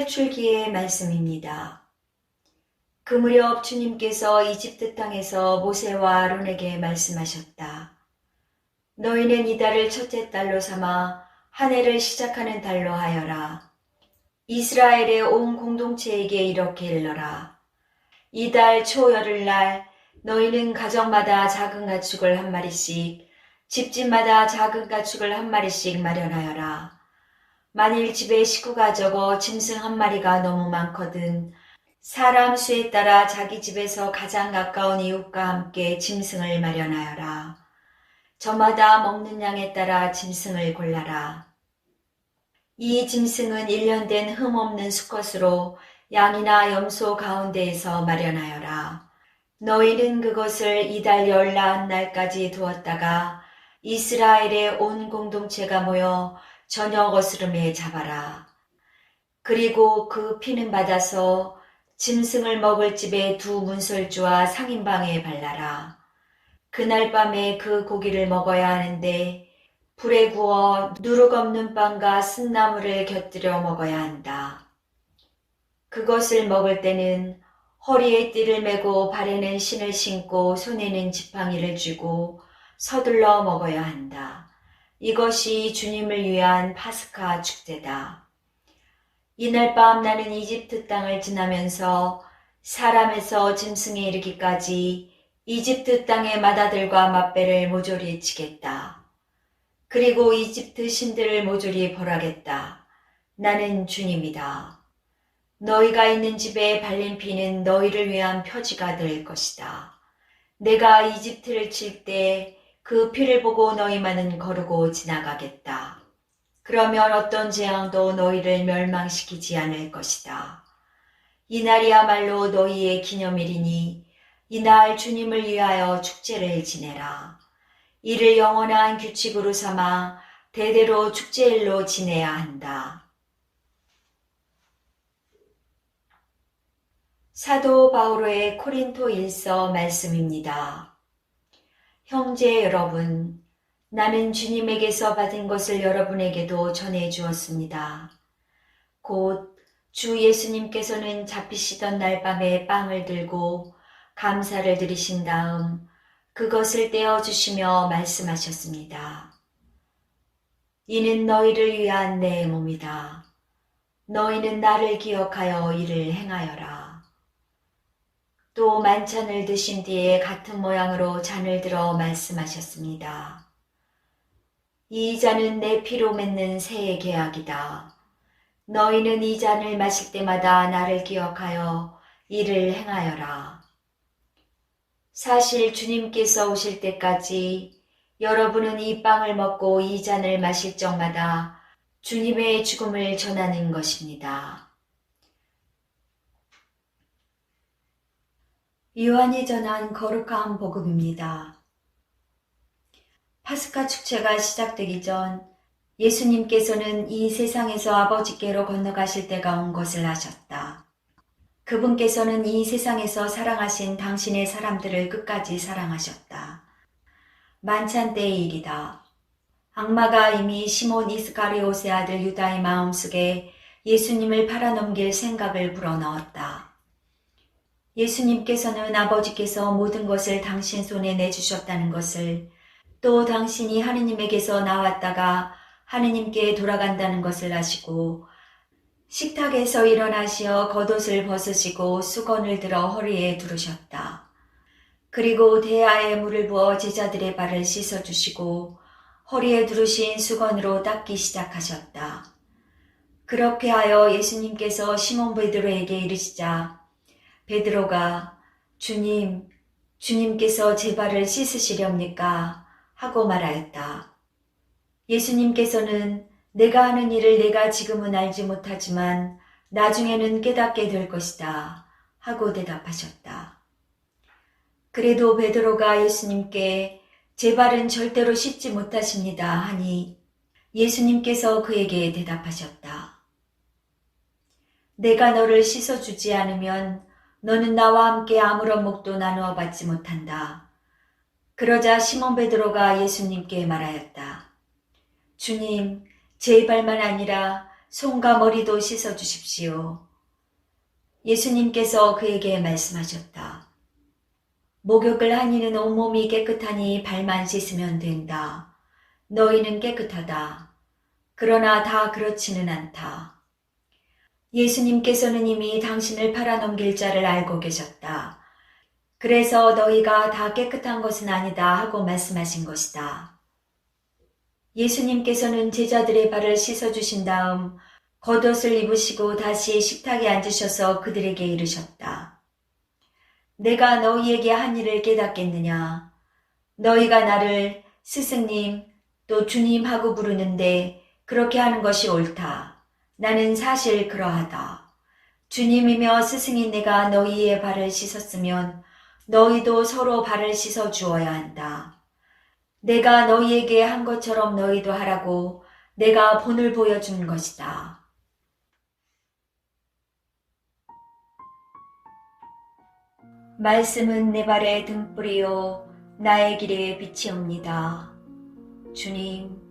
탈출기의 말씀입니다. 그 무렵 주님께서 이집트 땅에서 모세와 아론에게 말씀하셨다. 너희는 이달을 첫째 달로 삼아 한 해를 시작하는 달로 하여라. 이스라엘의 온 공동체에게 이렇게 일러라. 이달 초열흘날 너희는 가정마다 작은 가축을 한 마리씩, 집집마다 작은 가축을 한 마리씩 마련하여라. 만일 집에 식구가 적어 짐승 한 마리가 너무 많거든 사람 수에 따라 자기 집에서 가장 가까운 이웃과 함께 짐승을 마련하여라. 저마다 먹는 양에 따라 짐승을 골라라. 이 짐승은 1년 된 흠 없는 수컷으로 양이나 염소 가운데에서 마련하여라. 너희는 그것을 이달 열나한 날까지 두었다가 이스라엘의 온 공동체가 모여 저녁 어스름에 잡아라. 그리고 그 피는 받아서 짐승을 먹을 집의 두 문설주와 상인방에 발라라. 그날 밤에 그 고기를 먹어야 하는데 불에 구워 누룩 없는 빵과 쓴나물을 곁들여 먹어야 한다. 그것을 먹을 때는 허리에 띠를 메고 발에는 신을 신고 손에는 지팡이를 쥐고 서둘러 먹어야 한다. 이것이 주님을 위한 파스카 축제다. 이날 밤 나는 이집트 땅을 지나면서 사람에서 짐승에 이르기까지 이집트 땅의 마다들과 맛배를 모조리 치겠다. 그리고 이집트 신들을 모조리 벌하겠다. 나는 주님이다. 너희가 있는 집에 발린 피는 너희를 위한 표지가 될 것이다. 내가 이집트를 칠 때 그 피를 보고 너희만은 거르고 지나가겠다. 그러면 어떤 재앙도 너희를 멸망시키지 않을 것이다. 이날이야말로 너희의 기념일이니 이날 주님을 위하여 축제를 지내라. 이를 영원한 규칙으로 삼아 대대로 축제일로 지내야 한다. 사도 바오로의 코린토 일서 말씀입니다. 형제 여러분, 나는 주님에게서 받은 것을 여러분에게도 전해 주었습니다. 곧 주 예수님께서는 잡히시던 날 밤에 빵을 들고 감사를 드리신 다음 그것을 떼어 주시며 말씀하셨습니다. 이는 너희를 위한 내 몸이다. 너희는 나를 기억하여 이를 행하여라. 또 만찬을 드신 뒤에 같은 모양으로 잔을 들어 말씀하셨습니다. 이 잔은 내 피로 맺는 새 계약이다. 너희는 이 잔을 마실 때마다 나를 기억하여 이를 행하여라. 사실 주님께서 오실 때까지 여러분은 이 빵을 먹고 이 잔을 마실 적마다 주님의 죽음을 전하는 것입니다. 요한이 전한 거룩한 복음입니다. 파스카 축제가 시작되기 전 예수님께서는 이 세상에서 아버지께로 건너가실 때가 온 것을 아셨다. 그분께서는 이 세상에서 사랑하신 당신의 사람들을 끝까지 사랑하셨다. 만찬 때의 일이다. 악마가 이미 시몬 이스카리옷의 아들 유다의 마음속에 예수님을 팔아넘길 생각을 불어넣었다. 예수님께서는 아버지께서 모든 것을 당신 손에 내주셨다는 것을 또 당신이 하느님에게서 나왔다가 하느님께 돌아간다는 것을 아시고 식탁에서 일어나시어 겉옷을 벗으시고 수건을 들어 허리에 두르셨다. 그리고 대야에 물을 부어 제자들의 발을 씻어주시고 허리에 두르신 수건으로 닦기 시작하셨다. 그렇게 하여 예수님께서 시몬 베드로에게 이르시자 베드로가 주님, 주님께서 제 발을 씻으시렵니까? 하고 말하였다. 예수님께서는 내가 하는 일을 내가 지금은 알지 못하지만 나중에는 깨닫게 될 것이다. 하고 대답하셨다. 그래도 베드로가 예수님께 제 발은 절대로 씻지 못하십니다. 하니 예수님께서 그에게 대답하셨다. 내가 너를 씻어주지 않으면 너는 나와 함께 아무런 목도 나누어 받지 못한다. 그러자 시몬 베드로가 예수님께 말하였다. 주님, 제 발만 아니라 손과 머리도 씻어 주십시오. 예수님께서 그에게 말씀하셨다. 목욕을 한 이는 온몸이 깨끗하니 발만 씻으면 된다. 너희는 깨끗하다. 그러나 다 그렇지는 않다. 예수님께서는 이미 당신을 팔아넘길 자를 알고 계셨다. 그래서 너희가 다 깨끗한 것은 아니다 하고 말씀하신 것이다. 예수님께서는 제자들의 발을 씻어주신 다음 겉옷을 입으시고 다시 식탁에 앉으셔서 그들에게 이르셨다. 내가 너희에게 한 일을 깨닫겠느냐? 너희가 나를 스승님 또 주님 하고 부르는데 그렇게 하는 것이 옳다. 나는 사실 그러하다. 주님이며 스승인 내가 너희의 발을 씻었으면 너희도 서로 발을 씻어 주어야 한다. 내가 너희에게 한 것처럼 너희도 하라고 내가 본을 보여준 것이다. 말씀은 내 발의 등불이요 나의 길에 빛이옵니다. 주님,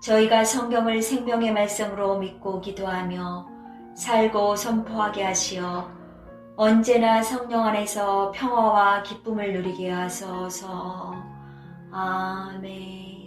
저희가 성경을 생명의 말씀으로 믿고 기도하며 살고 선포하게 하시어 언제나 성령 안에서 평화와 기쁨을 누리게 하소서. 아멘.